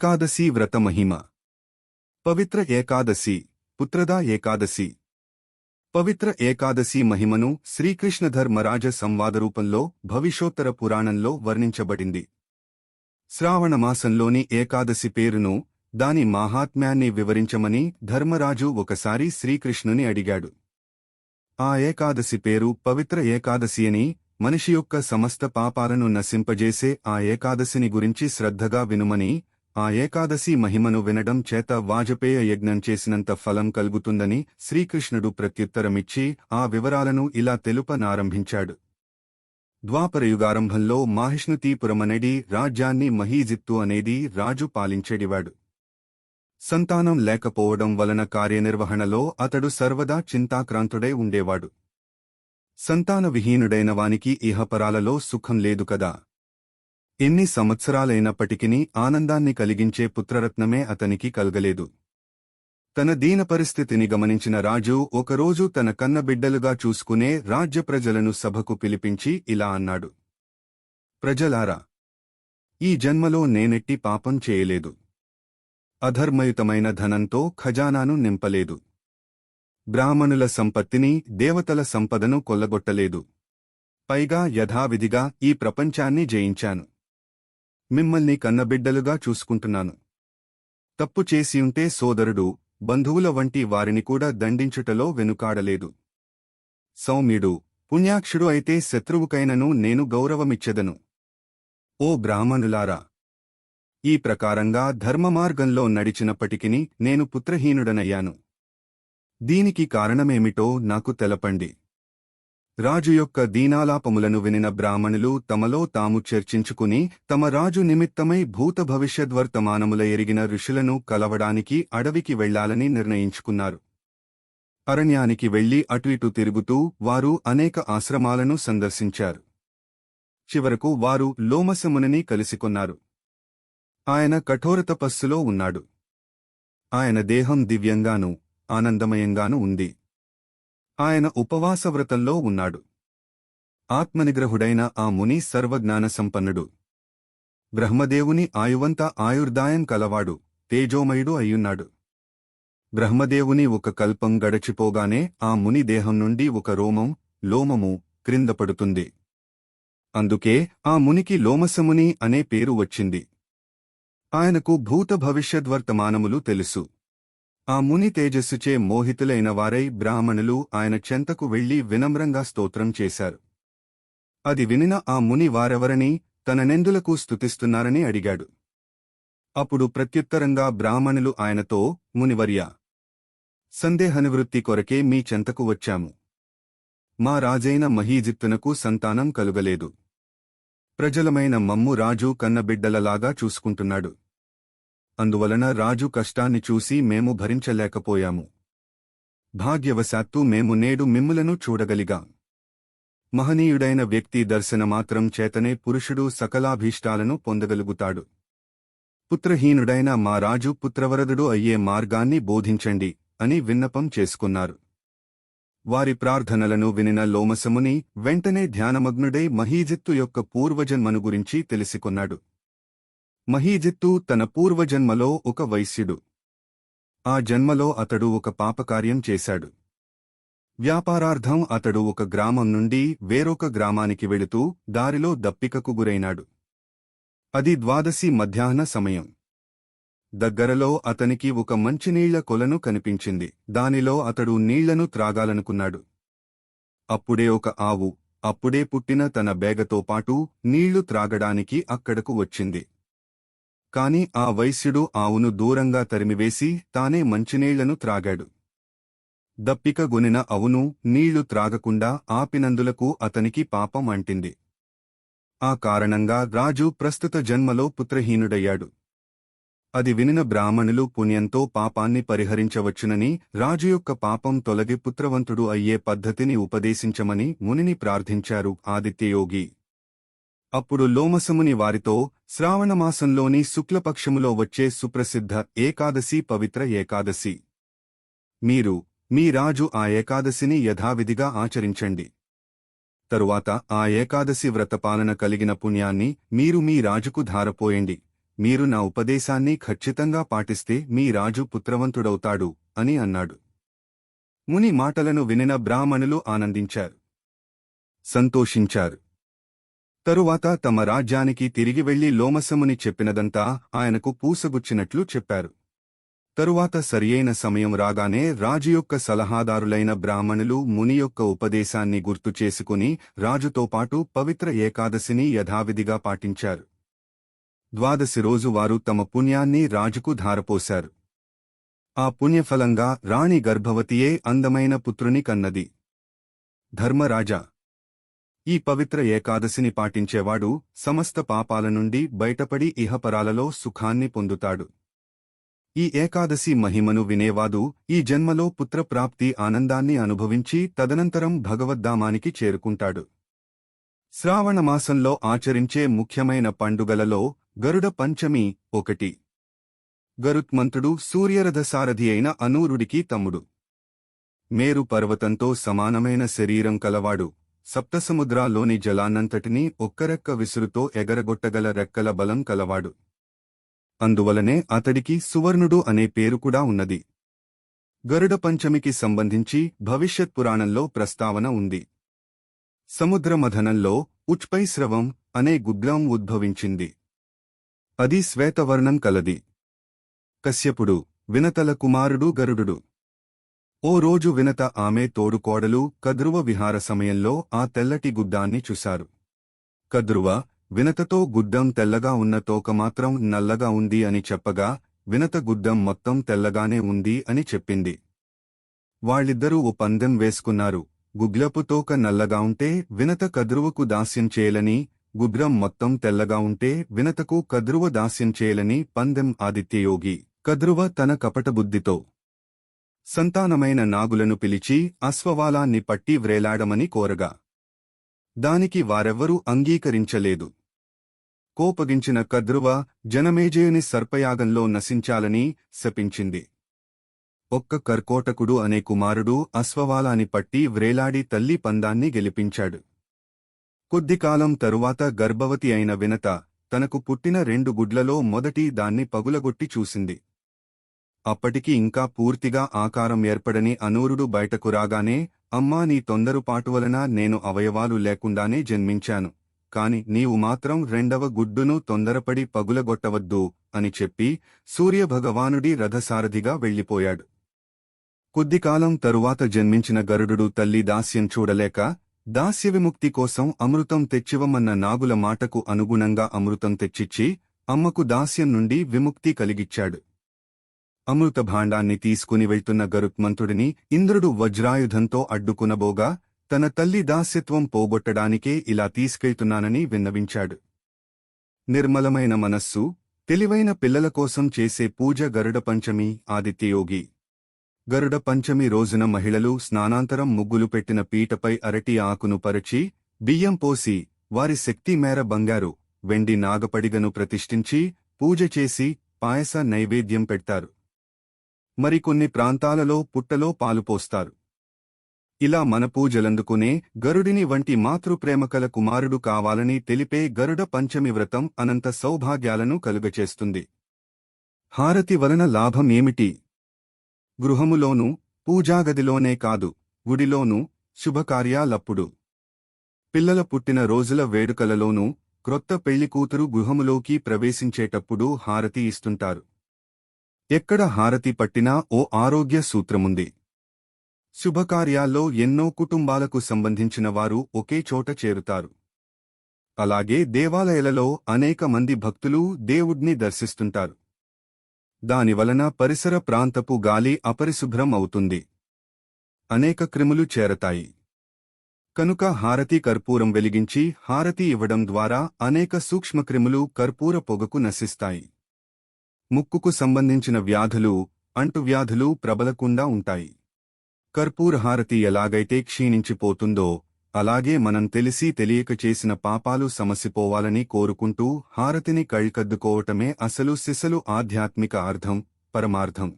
ఏకాదశి వ్రత మహిమ పవిత్ర ఏకాదశి పుత్రదా ఏకాదశి పవిత్ర ఏకాదశి మహిమను శ్రీకృష్ణధర్మరాజ సంవాద రూపంలో భవిష్యోత్తర పురాణంలో వర్ణించబడింది శ్రావణమాసంలోని ఏకాదశి పేరును దాని మాహాత్మ్యాన్ని వివరించమని ధర్మరాజు ఒకసారి శ్రీకృష్ణుని అడిగాడు ఆ ఏకాదశి పేరు పవిత్ర ఏకాదశి అని మనిషి యొక్క సమస్త పాపాలను నశింపజేసే ఆ ఏకాదశిని గురించి శ్రద్ధగా వినుమని ఆ ఏకాదశి మహిమను వినడం చేత వాజపేయ యజ్ఞం చేసినంత ఫలం కలుగుతుందని శ్రీకృష్ణుడు ప్రత్యుత్తరమిచ్చి ఆ వివరాలను ఇలా తెలుపనారంభించాడు. ద్వాపరయుగారంభంలో మాహిష్ణుతీపురమనేది రాజ్యాన్ని మహీజిత్తు అనేది రాజు పాలించేడివాడు. సంతానం లేకపోవడం వలన కార్యనిర్వహణలో అతడు సర్వదా చింతాక్రాంతుడై ఉండేవాడు. సంతాన విహీనుడైన వానికి ఇహపరాలలో సుఖం లేదు కదా. ఎన్ని సంవత్సరాలైనప్పటికీ ఆనందాన్ని కలిగించే పుత్రరత్నమే అతనికి కలగలేదు. తన దీన పరిస్థితిని గమనించిన రాజు ఒకరోజు తన కన్నబిడ్డలుగా చూసుకునే రాజ్య ప్రజలను సభకు పిలిపించి ఇలా అన్నాడు. ప్రజలారా ఈ జన్మలో నేనెట్టి పాపం చేయలేదు. అధర్మయుతమైన ధనంతో ఖజానాను నింపలేదు. బ్రాహ్మణుల సంపత్తిని దేవతల సంపదను కొల్లగొట్టలేదు. పైగా యథావిధిగా ఈ ప్రపంచాన్ని జయించాను. మిమ్మల్ని కన్నబిడ్డలుగా చూసుకుంటున్నాను. తప్పు చేసియుంటే సోదరుడు బంధువుల వంటి వారిని కూడా దండించుటలో వెనుకాడలేదు. సౌమ్యుడు పుణ్యాక్షుడు అయితే శత్రువుకైనను నేను గౌరవమిచ్చెదను. ఓ బ్రాహ్మణులారా! ఈ ప్రకారంగా ధర్మమార్గంలో నడిచినప్పటికిని నేను పుత్రహీనుడనయ్యాను. దీనికి కారణమేమిటో నాకు తెలపండి. రాజు యొక్క దీనాలాపములను వినిన బ్రాహ్మణులు తమలో తాము చర్చించుకుని తమ రాజు నిమిత్తమై భూత భవిష్యద్వర్తమానముల ఎరిగిన ఋషులను కలవడానికి అడవికి వెళ్ళాలని నిర్ణయించుకున్నారు. అరణ్యానికి వెళ్ళి అటు ఇటు తిరుగుతూ వారు అనేక ఆశ్రమాలను సందర్శించారు. చివరకు వారు లోమసమునిని కలిసికొన్నారు. ఆయన కఠోర తపస్సులో ఉన్నాడు. ఆయన దేహం దివ్యంగానూ ఆనందమయంగానూ ఉంది. ఆయన ఉపవాసవ్రతంలో ఉన్నాడు. ఆత్మనిగ్రహుడైన ఆ ముని సర్వజ్ఞాన సంపన్నుడు బ్రహ్మదేవుని ఆయువంత ఆయుర్దాయం కలవాడు తేజోమయుడు అయ్యున్నాడు. బ్రహ్మదేవుని ఒక కల్పం గడచిపోగానే ఆ ముని దేహం నుండి ఒక రోమం లోమము క్రింద పడుతుంది. అందుకే ఆ మునికి లోమసముని అనే పేరు వచ్చింది. ఆయనకు భూత భవిష్యద్వర్తమానములు తెలుసు. ఆ ముని తేజస్సుచే మోహితులైన వారై బ్రాహ్మణులు ఆయన చెంతకు వెళ్ళి వినమ్రంగా స్తోత్రం చేశారు. అది వినిన ఆ ముని వారెవరని తననెందులకు స్తుతిస్తున్నారని అడిగాడు. అప్పుడు ప్రత్యుత్తరంగా బ్రాహ్మణులు ఆయనతో మునివర్య సందేహనివృత్తి కొరకే మీ చెంతకు వచ్చాము. మా రాజైన మహీజిత్తునకు సంతానం కలుగలేదు. ప్రజలమైన మమ్ము రాజు కన్నబిడ్డలలాగా చూసుకుంటున్నాడు. అందువలన రాజు కష్టాన్ని చూసి మేము భరించలేకపోయాము. భాగ్యవశాత్తు మేము నేడు మిమ్ములను చూడగలిగాం. మహనీయుడైన వ్యక్తి దర్శనమాత్రం చేతనే పురుషుడు సకలాభీష్టాలను పొందగలుగుతాడు. పుత్రహీనుడైన మా రాజు పుత్రవరదుడు అయ్యే మార్గాన్ని బోధించండి అని విన్నపం చేసుకున్నారు. వారి ప్రార్థనలను వినిన లోమసముని వెంటనే ధ్యానమగ్నుడై మహీజిత్తు యొక్క పూర్వజన్మను గురించి తెలుసుకున్నాడు. మహీజిత్తు తన పూర్వజన్మలో ఒక వైశ్యుడు. ఆ జన్మలో అతడు ఒక పాపకార్యం చేశాడు. వ్యాపారార్థం అతడు ఒక గ్రామం నుండి వేరొక గ్రామానికి వెళుతూ దారిలో దప్పికకు గురైనాడు. అది ద్వాదశి మధ్యాహ్న సమయం. దగ్గరలో అతనికి ఒక మంచినీళ్ళ కొలను కనిపించింది. దానిలో అతడు నీళ్ళను త్రాగాలనుకున్నాడు. అప్పుడే ఒక ఆవు అప్పుడే పుట్టిన తన బేగతో పాటు నీళ్ళు త్రాగడానికి అక్కడకు వచ్చింది. కాని ఆ వైశ్యుడు ఆవును దూరంగా తరిమివేసి తానే మంచినీళ్ళను త్రాగాడు. దప్పిక గొనిన అవును నీళ్ళు త్రాగకుండా ఆపినందులకు అతనికి పాపం అంటింది. ఆ కారణంగా రాజు ప్రస్తుత జన్మలో పుత్రహీనుడయ్యాడు. అది వినిన బ్రాహ్మణులు పుణ్యంతో పాపాన్ని పరిహరించవచ్చునని రాజు యొక్క పాపం తొలగి పుత్రవంతుడు అయ్యే పద్ధతిని ఉపదేశించమని మునిని ప్రార్థించారు ఆదిత్యయోగి. అప్పుడు లోమసముని వారితో శ్రావణమాసంలోని శుక్లపక్షములో వచ్చే సుప్రసిద్ధ ఏకాదశి పవిత్ర ఏకాదశి. మీరు మీ రాజు ఆ ఏకాదశిని యథావిధిగా ఆచరించండి. తరువాత ఆ ఏకాదశి వ్రతపాలన కలిగిన పుణ్యాన్ని మీరు మీ రాజుకు ధారపోయండి. మీరు నా ఉపదేశాన్ని ఖచ్చితంగా పాటిస్తే మీ రాజు పుత్రవంతుడవుతాడు అని అన్నాడు. ముని మాటలను వినిన బ్రాహ్మణులు ఆనందించారు. సంతోషించారు. తరువాత తమ రాజ్యానికి తిరిగి వెళ్ళి లోమసముని చెప్పినదంతా ఆయనకు పూసగుచ్చినట్లు చెప్పారు. తరువాత సరియైన సమయం రాగానే రాజు యొక్క సలహాదారులైన బ్రాహ్మణులు ముని యొక్క ఉపదేశాన్ని గుర్తు చేసుకుని రాజుతో పాటు పవిత్ర ఏకాదశిని యథావిధిగా పాటించారు. ద్వాదశి రోజు వారు తమ పుణ్యాన్ని రాజుకు ధారపోశారు. ఆ పుణ్యఫలంగా రాణి గర్భవతియే అందమైన పుత్రుని కన్నది. ధర్మరాజా ఈ పవిత్ర ఏకాదశిని పాటించేవాడు సమస్త పాపాల నుండి బయటపడి ఇహపరాలలో సుఖాన్ని పొందుతాడు. ఈ ఏకాదశి మహిమను వినేవాదు ఈ జన్మలో పుత్రప్రాప్తి ఆనందాన్ని అనుభవించి తదనంతరం భగవద్ధామానికి చేరుకుంటాడు. శ్రావణమాసంలో ఆచరించే ముఖ్యమైన పండుగలలో గరుడ పంచమి ఒకటి. గరుత్మంతుడు సూర్యరథసారథి అయిన అనూరుడికి తమ్ముడు. మేరు పర్వతంతో సమానమైన శరీరం కలవాడు. సప్తసముద్రాల్లోని జలాన్నంతటినీ ఒక్కరెక్క విసురుతో ఎగరగొట్టగల రెక్కల బలం కలవాడు. అందువలనే అతడికి సువర్ణుడు అనే పేరు కూడా ఉన్నది. గరుడ పంచమికి సంబంధించి భవిష్యత్ పురాణంలో ప్రస్తావన ఉంది. సముద్రమథనంలో ఉచ్పైశ్రవం అనే గుగ్రం ఉద్భవించింది. అది శ్వేతవర్ణం కలది. కశ్యపుడు వినతల కుమారుడు గరుడు ఓ రోజు వినత ఆమె తోడుకోడలు కద్రువ విహార సమయంలో ఆ తెల్లటి గుడ్డాన్ని చూశారు. కద్రువ వినతతో గుద్దం తెల్లగా ఉన్న తోక మాత్రం నల్లగా ఉంది అని చెప్పగా వినత గుద్దం మొత్తం తెల్లగానే ఉంది అని చెప్పింది. వాళ్ళిద్దరూ ఓ పందెం వేసుకున్నారు. గుగ్లపు తోక నల్లగా ఉంటే వినత కద్రువకు దాస్యం చేయలని గుగ్రం మొత్తం తెల్లగా ఉంటే వినతకు కద్రువ దాస్యం చేయలని పందెం ఆదిత్యయోగి. కద్రువ తన కపటబుద్ధితో సంతానమైన నాగులను పిలిచి అశ్వవాలాన్ని పట్టి వ్రేలాడమని కోరగా. దానికి వారెవ్వరూ అంగీకరించలేదు. కోపగించిన కద్రువ జనమేజయుని సర్పయాగంలో నశించాలని శపించింది. ఒక్క కర్కోటకుడు అనే కుమారుడు అశ్వవాలాని పట్టి వ్రేలాడి తల్లి పందాన్ని గెలిపించాడు. కొద్దికాలం తరువాత గర్భవతి అయిన వినత తనకు పుట్టిన రెండు గుడ్లలో మొదటి దాన్ని పగులగొట్టి చూసింది. అప్పటికి ఇంకా పూర్తిగా ఆకారం ఏర్పడని అనూరుడు బయటకు రాగానే అమ్మా నీ తొందరుపాటు వలన నేను అవయవాలు లేకుండానే జన్మించాను. కాని నీవు మాత్రం రెండవ గుడ్డును తొందరపడి పగులగొట్టవద్దు అని చెప్పి సూర్యభగవానుడి రథసారథిగా వెళ్ళిపోయాడు. కొద్దికాలం తరువాత జన్మించిన గరుడు తల్లి దాస్యం చూడలేక దాస్యవిముక్తి కోసం అమృతం తెచ్చివమన్న నాగుల మాటకు అనుగుణంగా అమృతం తెచ్చిచ్చి అమ్మకు దాస్యం నుండి విముక్తి కలిగిచ్చాడు. అమృత భాండాన్ని తీసుకుని వెళ్తున్న గరుత్మంతుడిని ఇంద్రుడు వజ్రాయుధంతో అడ్డుకునబోగా తన తల్లి దాస్యత్వం పోగొట్టడానికే ఇలా తీసుకెళ్తున్నానని విన్నవించాడు. నిర్మలమైన మనస్సు తెలివైన పిల్లల కోసం చేసే పూజ గరుడ పంచమి ఆదిత్యయోగి. గరుడ పంచమి రోజున మహిళలు స్నానాంతరం ముగ్గులు పెట్టిన పీటపై అరటి ఆకును పరిచి బియ్యం పోసి వారి శక్తి మేర బంగారు వెండి నాగపడిగను ప్రతిష్ఠించి పూజ చేసి పాయస నైవేద్యం పెడతారు. మరికొన్ని ప్రాంతాలలో పుట్టలో పాలుపోస్తారు. ఇలా మన పూజలందుకునే గరుడిని వంటి మాతృప్రేమకల కుమారుడు కావాలని తెలిపే గరుడ పంచమి వ్రతం అనంత సౌభాగ్యాలను కలుగచేస్తుంది. హారతి వలన లాభం ఏమిటి? గృహములోనూ పూజాగదిలోనే కాదు గుడిలోనూ శుభకార్యాలప్పుడు. పిల్లల పుట్టిన రోజుల వేడుకలలోనూ క్రొత్త పెళ్ళికూతురు గృహములోకి ప్రవేశించేటప్పుడు హారతి ఇస్తుంటారు. ఎక్కడ హారతి పట్టినా ఓ ఆరోగ్య సూత్రముంది. శుభకార్యాల్లో ఎన్నో కుటుంబాలకు సంబంధించిన వారు ఒకే చోట చేరుతారు. అలాగే దేవాలయాలలో అనేక మంది భక్తులు దేవుడ్ని దర్శిస్తుంటారు. దానివలన పరిసర ప్రాంతపు గాలి అపరిశుభ్రం అవుతుంది. అనేక క్రిములు చేరతాయి. కనుక హారతి కర్పూరం వెలిగించి హారతి ఇవ్వడం ద్వారా అనేక సూక్ష్మక్రిములు కర్పూర పొగకు నశిస్తాయి. ముక్కుకు సంబంధించిన వ్యాధులు అంటువ్యాధులు ప్రబలకుండా ఉంటాయి. కర్పూరహారతి ఎలాగైతే క్షీణించిపోతుందో అలాగే మనం తెలిసి తెలియక చేసిన పాపాలు సమసిపోవాలని కోరుకుంటూ హారతిని కళ్ళకద్దుకోవటమే అసలు సిసలు ఆధ్యాత్మిక అర్థం పరమార్థం.